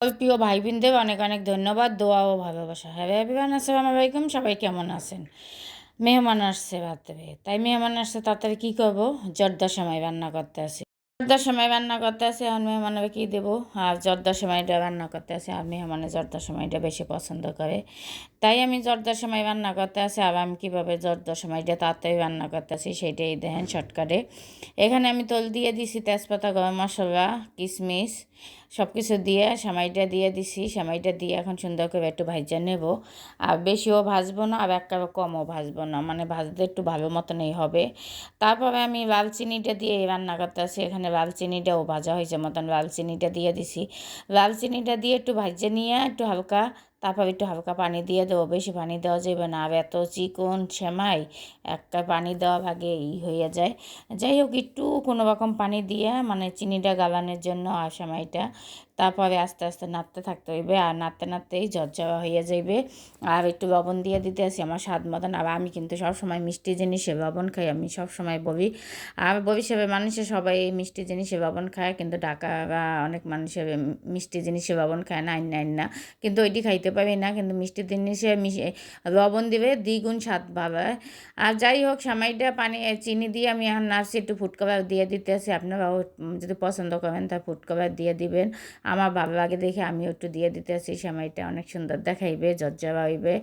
প্রিয় ভাই বোনদের অনেক অনেক ধন্যবাদ দোয়া ও ভালোবাসা হ্যাঁ এভরিওয়ান আসসালাম আলাইকুম সবাই কেমন আছেন? মেহমান আসছে ভাত। তাই মেহমান আসছে, তাড়াতাড়ি কী করব? জর্দার সময় রান্না করতে আসি। জর্দার সময় রান্না করতে আসে আর মেহমানকে কী দেবো? আর জর্দার সময়টা রান্না করতে আসে, আর মেহমানের জর্দার সময়টা বেশি পছন্দ করে। তাই আমি জর্দার সময় রান্না করতে আসি আর আমি কীভাবে জর্দার সময়টা তাড়াতাড়ি রান্না করতে আসি সেইটাই দেখেন শর্টকাটে এখানে আমি তল দিয়ে দিছি তেজপাতা, গরম মশলা কিশমিশ সব কিছু দিয়ে সামাইটা দিয়ে দিছি সামাইটা দিয়ে এখন সুন্দর করে একটু ভাজা নেব। আর বেশিও ভাজবো না, আর একটা কমও ভাজবো না মানে ভাজতে একটু ভালো মতনই হবে। তারপরে আমি লাল চিনিটা দিয়ে রান্না করতে আসি এখানে লাল চিনিটাও ভাজা হয়েছে মতন লাল চিনিটা দিয়ে দিছি। লাল চিনিটা দিয়ে একটু ভাজে নিয়ে একটু হালকা তারপর একটু হালকা পানি দিয়ে দেবো। বেশি পানি দেওয়া যাবে না। আর এত চিকন সেমাই একটা পানি দেওয়া ভাগে ই হয়ে যায়। যাই হোক, একটু কোনো রকম পানি দিয়ে মানে চিনিটা গালানোর জন্য আর সেমাইটা। তারপরে আস্তে আস্তে নাড়তে থাকতে হইবে। আর নাড়তে নাড়তেই ঝরঝরা হয়ে যাইবে। আর একটু লবণ দিয়ে দিতে আসি আমার স্বাদ মতন। আর আমি কিন্তু সবসময় মিষ্টি জিনিসে লবণ খাই, আমি সবসময় বলি আর ভবিষ্যতে মানুষের সবাই মিষ্টি জিনিসে লবণ খায়, কিন্তু ঢাকা বা অনেক মানুষের মিষ্টি জিনিসে লবণ খায় না আইন না। কিন্তু ওইটি খাইতে পারি না, কিন্তু মিষ্টি জিনিসে মিশে, লবণ দিবে, দ্বিগুণ স্বাদ ভালো আর যাই হোক, সামাইটা পানি চিনি দিয়ে আমি এখন নার্সি একটু ফুড দিয়ে দিতে আসি আপনারাও যদি পছন্দ করেন, তা ফুড দিয়ে দিবেন। আমার ভালো লাগে দেখে আমি একটু দিয়ে দিতে আসি সেমাইটা অনেক সুন্দর দেখাইবে জর্জা হইবে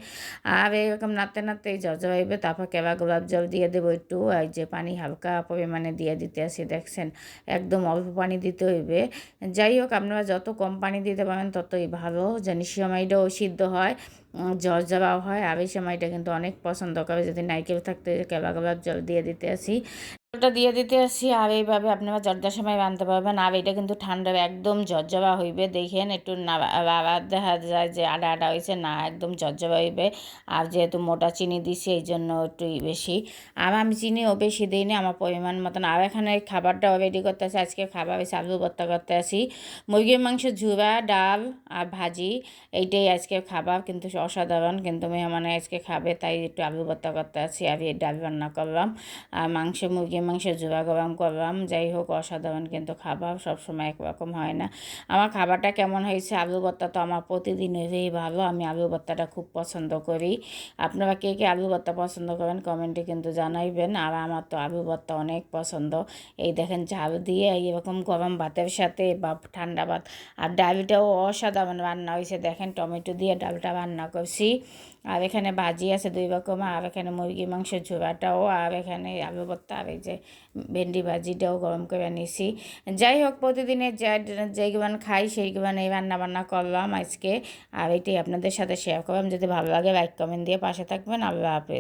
আর এরকম নাড়তে নাড়তে জর্জা হইবে তারপর কেবা গোলাপ জল দিয়ে দেবো একটু আর যে পানি হালকা পরিমাণে দিয়ে দিতে আসি দেখছেন? একদম অল্প পানি দিতে হইবে। যাই হোক, আপনারা যত কম পানি দিতে পারেন, ততই ভালো। জানি সেমাইটাও সিদ্ধ হয় জল জর্জরাও হয়। আর এই সময়টা কিন্তু অনেক পছন্দ করে। যদি নাইকেল থাকতে কেবা কেবাব জল দিয়ে দিতে আসি। জলটা দিয়ে দিতে আসি, আর এইভাবে আপনারা জর্দার সময় বানতে পারবেন। আর এটা কিন্তু ঠান্ডা একদম জর্জবা হইবে, দেখেন একটু না দেখা যায় যে আডা আডা হয়েছে না একদম জর্জবা হইবে। আর যেহেতু মোটা চিনি দিছি, এই জন্য একটু বেশি। আর আমি চিনিও বেশি দিই না, আমার পরিমাণ মতন। আর এখানে খাবারটাও রেডি করতে আসি আজকে খাবার হয়েছে আলু ভর্তা করতে আসি। মুরগির মাংস, ঝুরা, ডাল আর ভাজি, এইটাই আজকে খাবার। কিন্তু অসাধারণ, কিন্তু মেহমানে আজকে খাবে, তাই একটু আলু ভর্তা করতে আসি, আর এই ডাল রান্না করলাম। আর মাংস মুরগি মাংস জোড়া গরম করলাম, যাই হোক অসাধারণ কিন্তু খাবার, সবসময় একরকম হয় না। আমার খাবারটা কেমন হয়েছে? আলু ভর্তা তো আমার প্রতিদিন হয়েই ভালো, আমি আলু ভর্তাটা খুব পছন্দ করি। আপনারা কে কে আলু ভর্তা পছন্দ করেন কমেন্টে কিন্তু জানাইবেন। আর আমার তো আলু ভর্তা অনেক পছন্দ। এই দেখেন ঝাল দিয়ে এরকম গরম ভাতের সাথে বা ঠান্ডা ভাত, আর ডালটাও অসাধারণ রান্না হয়েছে। দেখেন টমেটো দিয়ে ডালটা রান্না করছি। আর এখানে ভাজি আছে দুই রকম, আর এখানে মুরগি মাংসের ঝোড়াটাও, আর এখানে আলু ভর্তা, আর এই যে ভেন্ডি ভাজিটাও গরম করে নিছি। যাই হোক, প্রতিদিনের যা যেগুলো খাই সেইগুলো এই রান্না বান্না করলাম আজকে। আর এটি আপনাদের সাথে শেয়ার করলাম। যদি ভালো লাগে লাইক কমেন্ট দিয়ে পাশে থাকবেন। আল্লাহ হাফেজ।